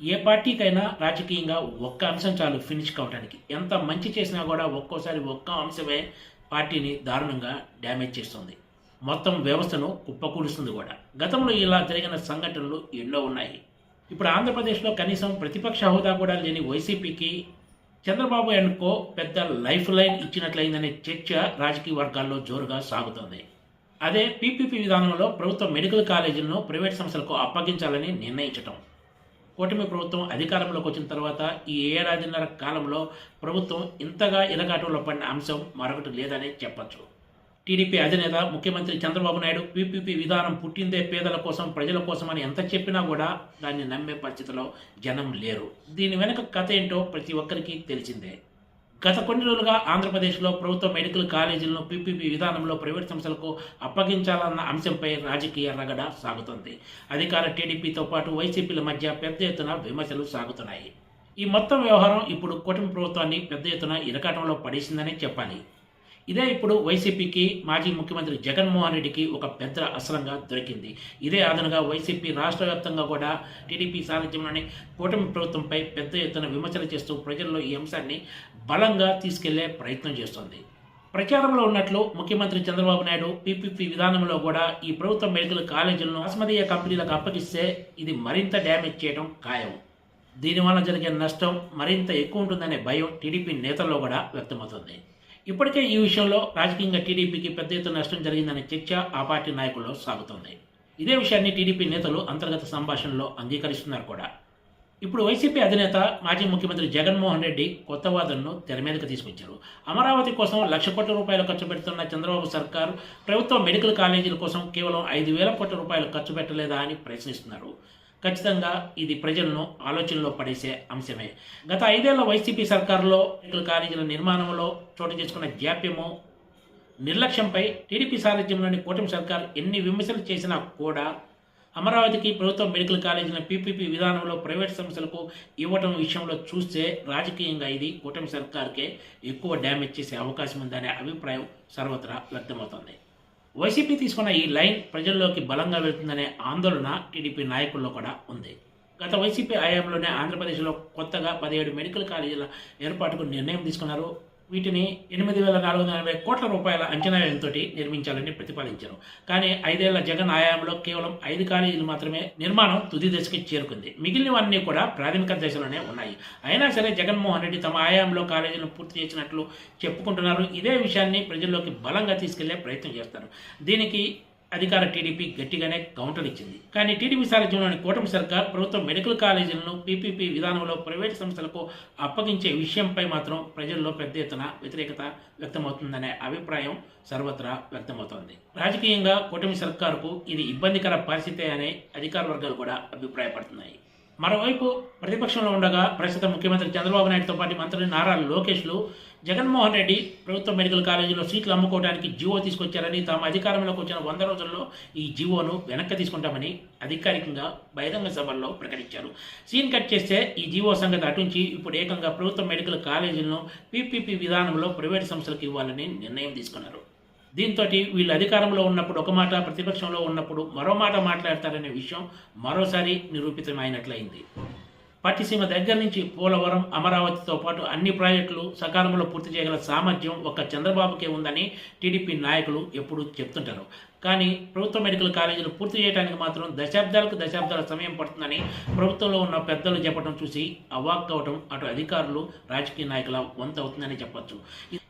ఏ పార్టీకైనా రాజకీయంగా ఒక్క అంశం చాలు ఫినిష్ కావడానికి ఎంత మంచి చేసినా కూడా ఒక్కోసారి ఒక్క అంశమే పార్టీని దారుణంగా డ్యామేజ్ చేస్తుంది. మొత్తం వ్యవస్థను కుప్పకూలుస్తుంది కూడా. గతంలో ఇలా జరిగిన సంఘటనలు ఎన్నో ఉన్నాయి. ఇప్పుడు ఆంధ్రప్రదేశ్లో కనీసం ప్రతిపక్ష హోదా కూడా లేని వైసీపీకి చంద్రబాబు అండ్ కో పెద్ద లైఫ్ లైన్ ఇచ్చినట్లయిందనే చర్చ రాజకీయ వర్గాల్లో జోరుగా సాగుతోంది. అదే పీపీపీ విధానంలో ప్రభుత్వ మెడికల్ కాలేజీలను ప్రైవేట్ సంస్థలకు అప్పగించాలని నిర్ణయించటం. కూటమి ప్రభుత్వం అధికారంలోకి వచ్చిన తర్వాత ఈ ఏడాదిన్నర కాలంలో ప్రభుత్వం ఇంతగా ఇలగాటంలో పడిన అంశం మరొకటి లేదనే చెప్పచ్చు. టీడీపీ అధినేత ముఖ్యమంత్రి చంద్రబాబు నాయుడు పీపీపీ విధానం పుట్టిందే పేదల కోసం ప్రజల కోసం అని ఎంత చెప్పినా కూడా దాన్ని నమ్మే పరిస్థితిలో జనం లేరు. దీని వెనుక కథ ఏంటో ప్రతి ఒక్కరికి తెలిసిందే. గత కొన్ని రోజులుగా ఆంధ్రప్రదేశ్లో ప్రభుత్వ మెడికల్ కాలేజీలను పీపీపీ విధానంలో ప్రైవేట్ సంస్థలకు అప్పగించాలన్న అంశంపై రాజకీయ రగడ సాగుతోంది. అధికార టీడీపీతో పాటు వైసీపీల మధ్య పెద్ద ఎత్తున విమర్శలు సాగుతున్నాయి. ఈ మొత్తం వ్యవహారం ఇప్పుడు కూటమి ప్రభుత్వాన్ని పెద్ద ఎత్తున ఇరకాటంలో పడేసిందనే చెప్పాలి. ఇదే ఇప్పుడు వైసీపీకి మాజీ ముఖ్యమంత్రి జగన్మోహన్ రెడ్డికి ఒక పెద్ద అసలంగా దొరికింది. ఇదే అదనంగా వైసీపీ రాష్ట్ర వ్యాప్తంగా కూడా టీడీపీ సారథ్యంలోని కూటమి ప్రభుత్వంపై పెద్ద ఎత్తున విమర్శలు చేస్తూ ప్రజల్లో ఈ అంశాన్ని బలంగా తీసుకెళ్ళే ప్రయత్నం చేస్తోంది. ప్రచారంలో ఉన్నట్లు ముఖ్యమంత్రి చంద్రబాబు నాయుడు పీపీపీ విధానంలో కూడా ఈ ప్రభుత్వ మెడికల్ కాలేజీలను అస్మదీయ కంపెనీలకు అప్పగిస్తే ఇది మరింత డ్యామేజ్ చేయడం ఖాయం. దీనివల్ల జరిగే నష్టం మరింత ఎక్కువ ఉంటుందనే భయం టీడీపీ నేతల్లో కూడా వ్యక్తమవుతుంది. ఇప్పటికే ఈ విషయంలో రాజకీయంగా టీడీపీకి పెద్ద ఎత్తున నష్టం జరిగిందనే చర్చ ఆ పార్టీ నాయకుల్లో సాగుతోంది. ఇదే విషయాన్ని టీడీపీ నేతలు అంతర్గత సంభాషణలో అంగీకరిస్తున్నారు కూడా. ఇప్పుడు వైసీపీ అధినేత మాజీ ముఖ్యమంత్రి జగన్మోహన్ రెడ్డి కొత్త వాదనను తెర మీదకి తీసుకొచ్చారు. అమరావతి కోసం లక్ష కోట్ల రూపాయలు ఖర్చు పెడుతున్న చంద్రబాబు సర్కార్ ప్రభుత్వ మెడికల్ కాలేజీల కోసం కేవలం ఐదు వేల కోట్ల రూపాయలు ఖర్చు పెట్టలేదా అని ప్రశ్నిస్తున్నారు. ఖచ్చితంగా ఇది ప్రజలను ఆలోచనలో పడేసే అంశమే. గత ఐదేళ్ళ వైసీపీ సర్కారులో మెడికల్ కాలేజీల నిర్మాణంలో చోటు చేసుకున్న జాప్యము నిర్లక్ష్యంపై టీడీపీ సారథ్యంలోని కూటమి సర్కార్ ఎన్ని విమర్శలు చేసినా కూడా అమరావతికి ప్రభుత్వ మెడికల్ కాలేజీల పీపీపీ విధానంలో ప్రైవేట్ సంస్థలకు ఇవ్వటం విషయంలో చూస్తే రాజకీయంగా ఇది కూటమి సర్కార్కే ఎక్కువ డ్యామేజ్ చేసే అవకాశం ఉందనే అభిప్రాయం సర్వత్రా వ్యక్తమవుతోంది. వైసీపీ తీసుకున్న ఈ లైన్ ప్రజల్లోకి బలంగా వెళ్తుందనే ఆందోళన టీడీపీ నాయకుల్లో కూడా ఉంది. గత వైసీపీ హయాంలోనే ఆంధ్రప్రదేశ్లో కొత్తగా పదిహేడు మెడికల్ కాలేజీల ఏర్పాటుకు నిర్ణయం తీసుకున్నారు. వీటిని ఎనిమిది వేల నాలుగు వందల ఎనభై కోట్ల రూపాయల అంచనా వ్యయంతో నిర్మించాలని ప్రతిపాదించారు. కానీ ఐదేళ్ళ జగన్ హయాంలో కేవలం ఐదు కాలేజీలు మాత్రమే నిర్మాణం తుది దశకి చేరుకుంది. మిగిలినవన్నీ కూడా ప్రాథమిక దశలోనే ఉన్నాయి. అయినా సరే జగన్మోహన్ రెడ్డి తమ ఆయామంలో కాలేజీలను పూర్తి చేసినట్లు చెప్పుకుంటున్నారు. ఇదే విషయాన్ని ప్రజల్లోకి బలంగా తీసుకెళ్ళే ప్రయత్నం చేస్తారు. దీనికి అధికార టీడీపీ గట్టిగానే కౌంటర్ ఇచ్చింది. కానీ టీడీపీ సారథ్యంలోని కూటమి సర్కార్ ప్రభుత్వ మెడికల్ కాలేజీలను పీపీపీ విధానంలో ప్రైవేట్ సంస్థలకు అప్పగించే విషయంపై మాత్రం ప్రజల్లో పెద్ద ఎత్తున వ్యతిరేకత వ్యక్తమవుతుందనే అభిప్రాయం సర్వత్రా వ్యక్తమవుతోంది. రాజకీయంగా కూటమి సర్కారుకు ఇది ఇబ్బందికర పరిస్థితే అనే అధికార వర్గాలు కూడా అభిప్రాయపడుతున్నాయి. మరోవైపు ప్రతిపక్షంలో ఉండగా ప్రస్తుత ముఖ్యమంత్రి చంద్రబాబు నాయుడుతో పాటు మంత్రి నారా లోకేష్లు జగన్మోహన్ రెడ్డి ప్రభుత్వ మెడికల్ కాలేజీలో సీట్లు అమ్ముకోవడానికి జీవో తీసుకొచ్చారని తాము అధికారంలోకి వచ్చిన వంద రోజుల్లో ఈ జీవోను వెనక్కి తీసుకుంటామని అధికారికంగా బహిరంగ సభల్లో ప్రకటించారు. సీన్ కట్ చేస్తే ఈ జీవో సంగతి అటుంచి ఇప్పుడు ఏకంగా ప్రభుత్వ మెడికల్ కాలేజీలను పీపీపీ విధానంలో ప్రైవేట్ సంస్థలకు ఇవ్వాలని నిర్ణయం తీసుకున్నారు. దీంతో వీళ్ళు అధికారంలో ఉన్నప్పుడు ఒక మాట ప్రతిపక్షంలో ఉన్నప్పుడు మరో మాట మాట్లాడతారనే విషయం మరోసారి నిరూపితమైనట్లయింది. పట్టిసీమ దగ్గర నుంచి పోలవరం అమరావతితో పాటు అన్ని ప్రాజెక్టులు సకాలంలో పూర్తి చేయగల సామర్థ్యం ఒక్క చంద్రబాబుకే ఉందని టీడీపీ నాయకులు ఎప్పుడూ చెప్తుంటారు. కానీ ప్రభుత్వ మెడికల్ కాలేజీలు పూర్తి చేయడానికి మాత్రం దశాబ్దాలకు దశాబ్దాల సమయం పడుతుందని ప్రభుత్వంలో ఉన్న పెద్దలు చెప్పడం చూసి అవాక్ అవటం అటు అధికారులు రాజకీయ నాయకుల వంత అవుతుందని చెప్పొచ్చు.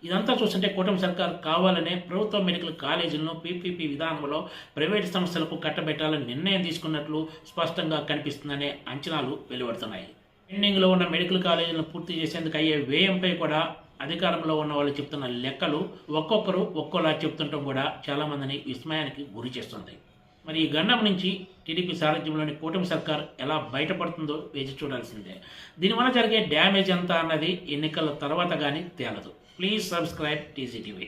ఇదంతా చూస్తుంటే కూటమి సర్కార్ కావాలనే ప్రభుత్వ మెడికల్ కాలేజీలను పీపీపీ విధానంలో ప్రైవేట్ సంస్థలకు కట్టబెట్టాలని నిర్ణయం తీసుకున్నట్లు స్పష్టంగా కనిపిస్తుందనే అంచనాలు వెలువడుతున్నాయి. పెండింగ్లో ఉన్న మెడికల్ కాలేజీలను పూర్తి చేసేందుకు అయ్యే వ్యయంపై కూడా అధికారంలో ఉన్న వాళ్ళు చెప్తున్న లెక్కలు ఒక్కొక్కరు ఒక్కోలా చెప్తుండటం కూడా చాలామందిని విస్మయానికి గురి చేస్తుంది. మరి ఈ గండం నుంచి టీడీపీ సారథ్యంలోని కూటమి సర్కార్ ఎలా బయటపడుతుందో వేచి చూడాల్సిందే. దీనివల్ల జరిగే డ్యామేజ్ ఎంత అన్నది ఎన్నికల తర్వాత కానీ తేలదు. Please subscribe TGTV